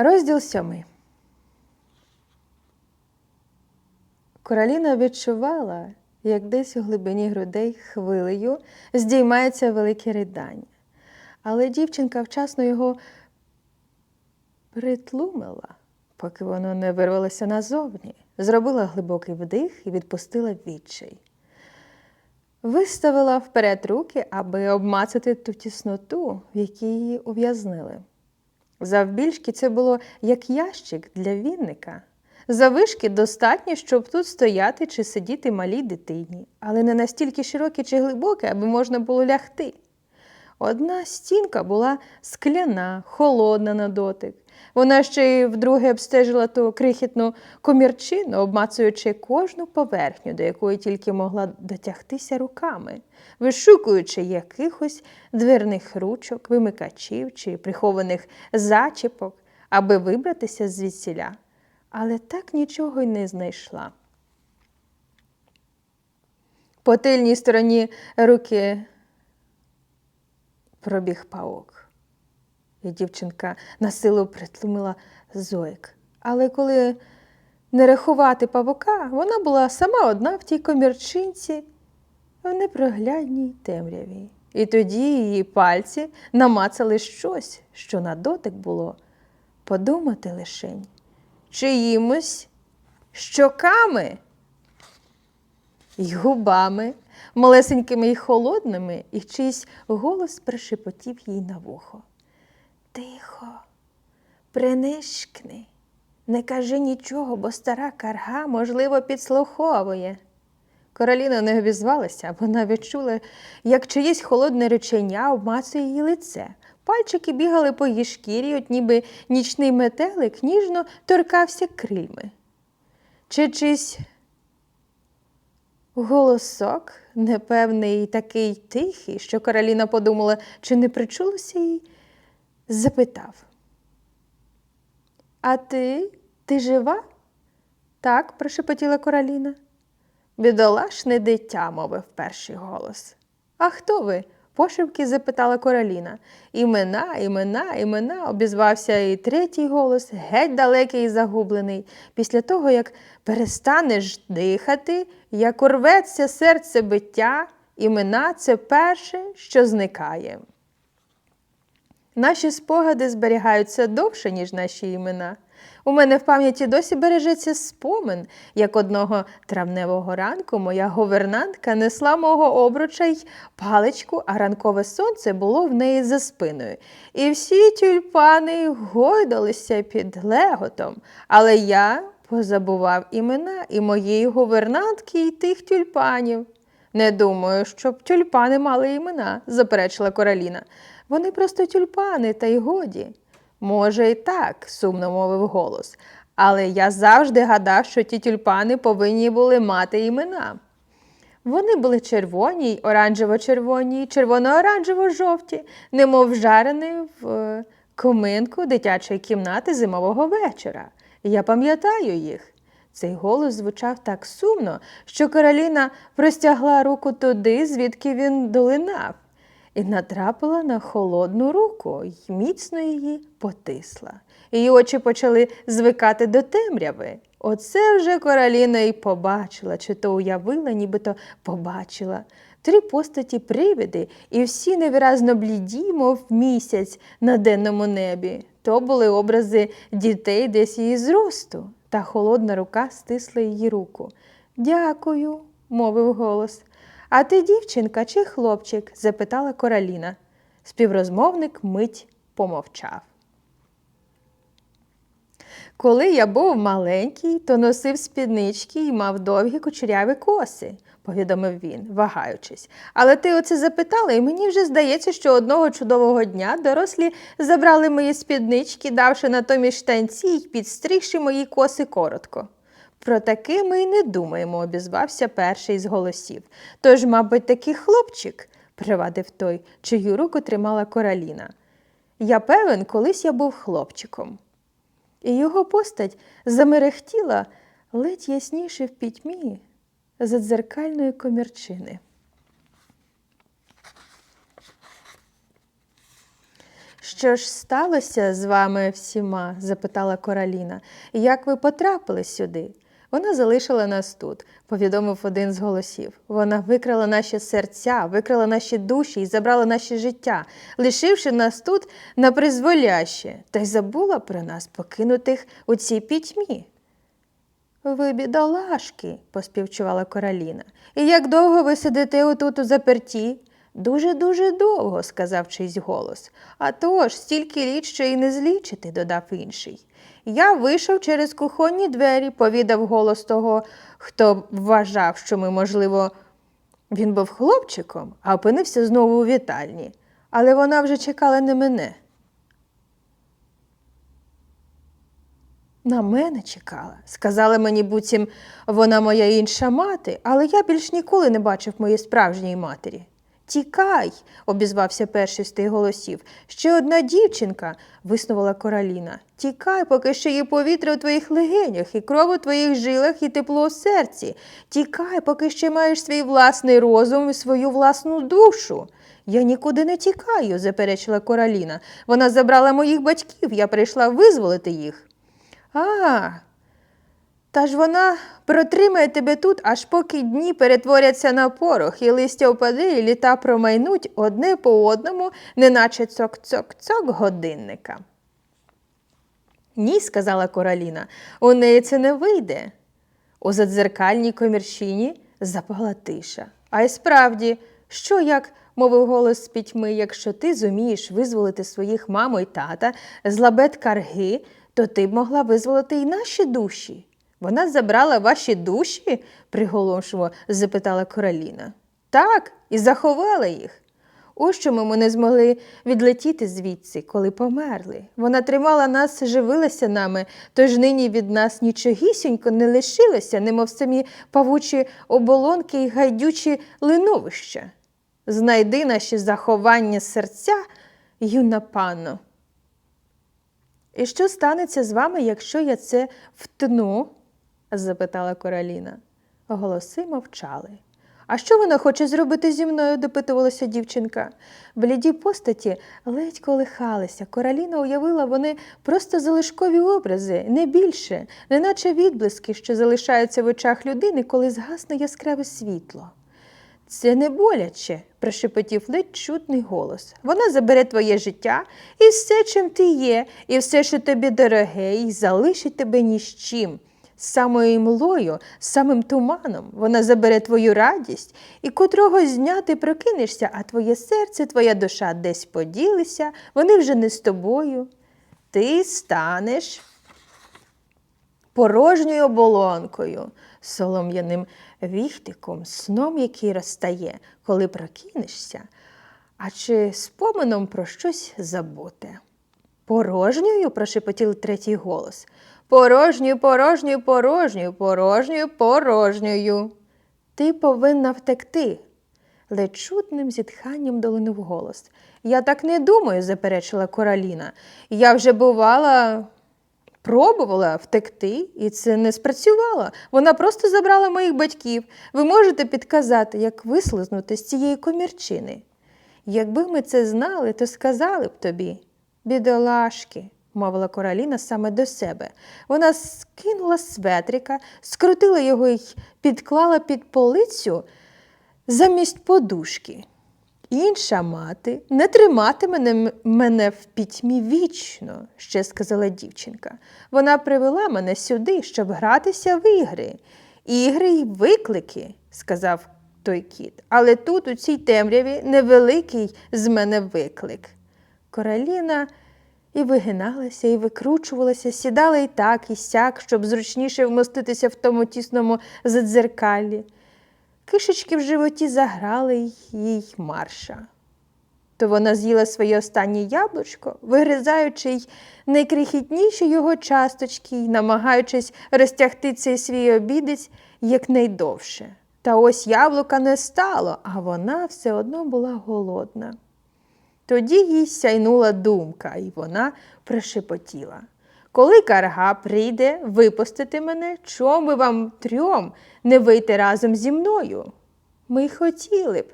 Розділ сьомий. Короліна відчувала, як десь у глибині грудей хвилею здіймається велике ридання. Але дівчинка вчасно його притлумила, поки воно не вирвалося назовні, зробила глибокий вдих і відпустила відчай. Виставила вперед руки, аби обмацати ту тісноту, в якій її ув'язнили. Завбільшки це було як ящик для вінника. Завишки достатньо, щоб тут стояти чи сидіти малій дитині, але не настільки широке чи глибоке, аби можна було лягти. Одна стінка була скляна, холодна на дотик. Вона ще й вдруге обстежила ту крихітну комірчину, обмацуючи кожну поверхню, до якої тільки могла дотягтися руками, вишукуючи якихось дверних ручок, вимикачів чи прихованих зачіпок, аби вибратися звідсіля. Але так нічого й не знайшла. По тильній стороні руки пробіг паук. І дівчинка на силу притлумила зойк. Але коли не рахувати павука, вона була сама одна в тій комірчинці в непроглядній темряві. І тоді її пальці намацали щось, що на дотик було подумати лишень чиїмось щоками й губами, малесенькими й холодними, і чийсь голос пришепотів їй на вухо. Тихо, принишкни, не кажи нічого, бо стара карга, можливо, підслуховує. Короліна не обізвалася, вона відчула, як чиєсь холодне речення обмацує її лице. Пальчики бігали по її шкірі, от ніби нічний метелик ніжно торкався крильми. Чи чийсь голосок, непевний такий тихий, що Кароліна подумала, чи не причулося їй, запитав. А ти? Ти жива? Так, прошепотіла Короліна. Бідолашне дитя, мовив перший голос. А хто ви? Пошепки запитала Короліна. Імена, імена, імена, обізвався і третій голос, геть далекий і загублений. Після того, як перестанеш дихати, як урветься серце биття, імена це перше, що зникає. Наші спогади зберігаються довше, ніж наші імена. У мене в пам'яті досі бережеться спомин, як одного травневого ранку моя говернантка несла мого обруча й паличку, а ранкове сонце було в неї за спиною. І всі тюльпани гойдалися під леготом, але я позабував імена і моєї говернантки, і тих тюльпанів. Не думаю, щоб тюльпани мали імена, заперечила Короліна. Вони просто тюльпани, та й годі. Може, і так, сумно мовив голос, але я завжди гадав, що ті тюльпани повинні були мати імена. Вони були червоні, оранжево-червоні, червоно-оранжево-жовті, немов жарені в е, коминку дитячої кімнати зимового вечора. Я пам'ятаю їх. Цей голос звучав так сумно, що Кароліна простягла руку туди, звідки він долинав і натрапила на холодну руку й міцно її потисла. Її очі почали звикати до темряви. Оце вже короліна й побачила, чи то уявила, нібито побачила. Три постаті привиди, і всі невиразно бліді, мов місяць на денному небі. То були образи дітей десь її зросту, та холодна рука стисла її руку. Дякую, мовив голос. А ти дівчинка чи хлопчик? запитала Короліна. Співрозмовник мить помовчав. Коли я був маленький, то носив спіднички і мав довгі кучеряві коси, повідомив він, вагаючись. Але ти оце запитала, і мені вже здається, що одного чудового дня дорослі забрали мої спіднички, давши натомість штанці й підстригши мої коси коротко. Про таке ми й не думаємо, обізвався перший з голосів. Тож, мабуть, такий хлопчик, привадив той, чию руку тримала короліна. Я певен, колись я був хлопчиком. І його постать замерехтіла ледь ясніше в пітьмі за дзеркальної комірчини. Що ж сталося з вами всіма? запитала Кораліна. Як ви потрапили сюди? Вона залишила нас тут, повідомив один з голосів. Вона викрала наші серця, викрала наші душі і забрала наше життя, лишивши нас тут на призволяще, та й забула про нас, покинутих у цій пітьмі. Ви бідолашки, поспівчувала Кораліна. І як довго ви сидите отут у заперті? Дуже-дуже довго, сказав чийсь голос. А то ж, стільки літ, що і не злічити, додав інший. Я вийшов через кухонні двері, повідав голос того, хто вважав, що ми, можливо, він був хлопчиком, а опинився знову у вітальні. Але вона вже чекала не мене. На мене чекала. Сказала мені, буцім вона моя інша мати, але я більш ніколи не бачив моєї справжньої матері. Тікай, обізвався перший з тих голосів. Ще одна дівчинка, виснувала Кораліна. Тікай, поки ще є повітря у твоїх легенях, і кров у твоїх жилах, і тепло у серці. Тікай, поки ще маєш свій власний розум і свою власну душу. Я нікуди не тікаю, заперечила Кораліна. Вона забрала моїх батьків, я прийшла визволити їх. А, та ж вона протримає тебе тут, аж поки дні перетворяться на порох, і листя впаде, і літа промайнуть одне по одному, неначе цок-цок-цок годинника. Ні, сказала Кораліна, у неї це не вийде. У задзеркальній комірщині запала тиша. А й справді, що як, мовив голос з пітьми, якщо ти зумієш визволити своїх маму й тата з лабет карги, то ти б могла визволити й наші душі. Вона забрала ваші душі? приголомшливо запитала Кораліна. Так, і заховала їх. Ось чому ми не змогли відлетіти звідси, коли померли. Вона тримала нас, живилася нами, тож нині від нас нічогісінько не лишилося, немов самі павучі оболонки й гайдючі линовища. Знайди наші заховання серця, юна панно. І що станеться з вами, якщо я це втну? Запитала Кораліна. Голоси мовчали. А що вона хоче зробити зі мною? допитувалася дівчинка. Бліді постаті ледь колихалися. Кораліна уявила вони просто залишкові образи, не більше, неначе відблиски, що залишаються в очах людини, коли згасне яскраве світло. Це не боляче, прошепотів ледь чутний голос. Вона забере твоє життя і все, чим ти є, і все, що тобі дороге, і залишить тебе ні з чим. З самою млою, з самим туманом вона забере твою радість, і котрогось дня ти прокинешся, а твоє серце, твоя душа десь поділися, вони вже не з тобою. Ти станеш порожньою оболонкою, солом'яним віхтиком, сном, який розтає, коли прокинешся, а чи споменом про щось забуте. Порожньою, прошепотів третій голос. Порожньою, порожньою, порожньою, порожньою, порожньою. Ти повинна втекти. Ледь чутним зітханням долинув голос. Я так не думаю, заперечила Кораліна. Я вже бувала Пробувала втекти, і це не спрацювало. Вона просто забрала моїх батьків. Ви можете підказати, як вислизнути з цієї комірчини. Якби ми це знали, то сказали б тобі. Бідолашки, мовила Кораліна саме до себе. Вона скинула светрика, скрутила його і підклала під полицю замість подушки. Інша мати не триматиме мене в пітьмі вічно, ще сказала дівчинка. Вона привела мене сюди, щоб гратися в ігри. Ігри й виклики, сказав той кіт. Але тут, у цій темряві, невеликий з мене виклик. Короліна і вигиналася, і викручувалася, сідала і так, і сяк, щоб зручніше вмоститися в тому тісному задзеркалі. Кишечки в животі заграли їй марша. То вона з'їла своє останнє яблучко, вигризаючи й найкрихітніші його часточки й намагаючись розтягти цей свій обідець якнайдовше. Та ось яблука не стало, а вона все одно була голодна. Тоді їй сяйнула думка, і вона прошепотіла. Коли карга прийде випустити мене, чому вам трьом не вийти разом зі мною? Ми хотіли б,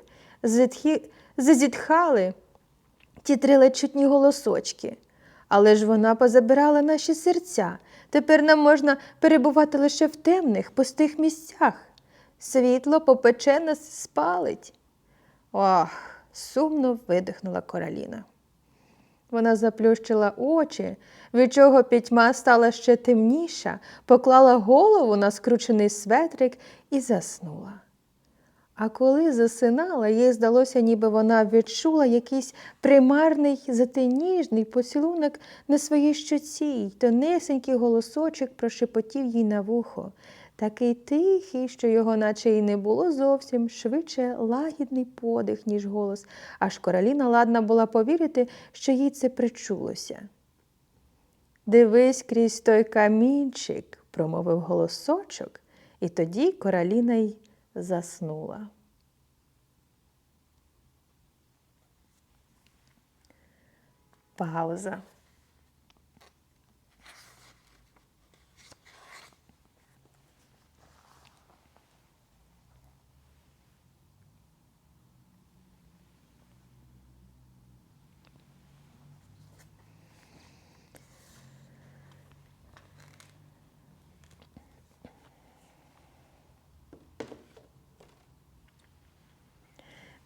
зазітхали ті три ледь чутні голосочки. Але ж вона позабирала наші серця. Тепер нам можна перебувати лише в темних, пустих місцях. Світло попече нас спалить. Ох, сумно видихнула Кораліна. Вона заплющила очі, від чого пітьма стала ще темніша, поклала голову на скручений светрик і заснула. А коли засинала, їй здалося, ніби вона відчула якийсь примарний затиніжний поцілунок на своїй щоці, й тонесенький голосочок прошепотів їй на вухо, такий тихий, що його наче й не було зовсім, швидше лагідний подих, ніж голос, аж Короліна ладна була повірити, що їй це причулося. Дивись крізь той камінчик, промовив голосочок, і тоді Короліна й заснула. Пауза.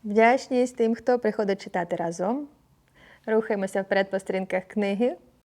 Вдячність тим, хто приходить читати разом. Рухаємося вперед по сторінках книги.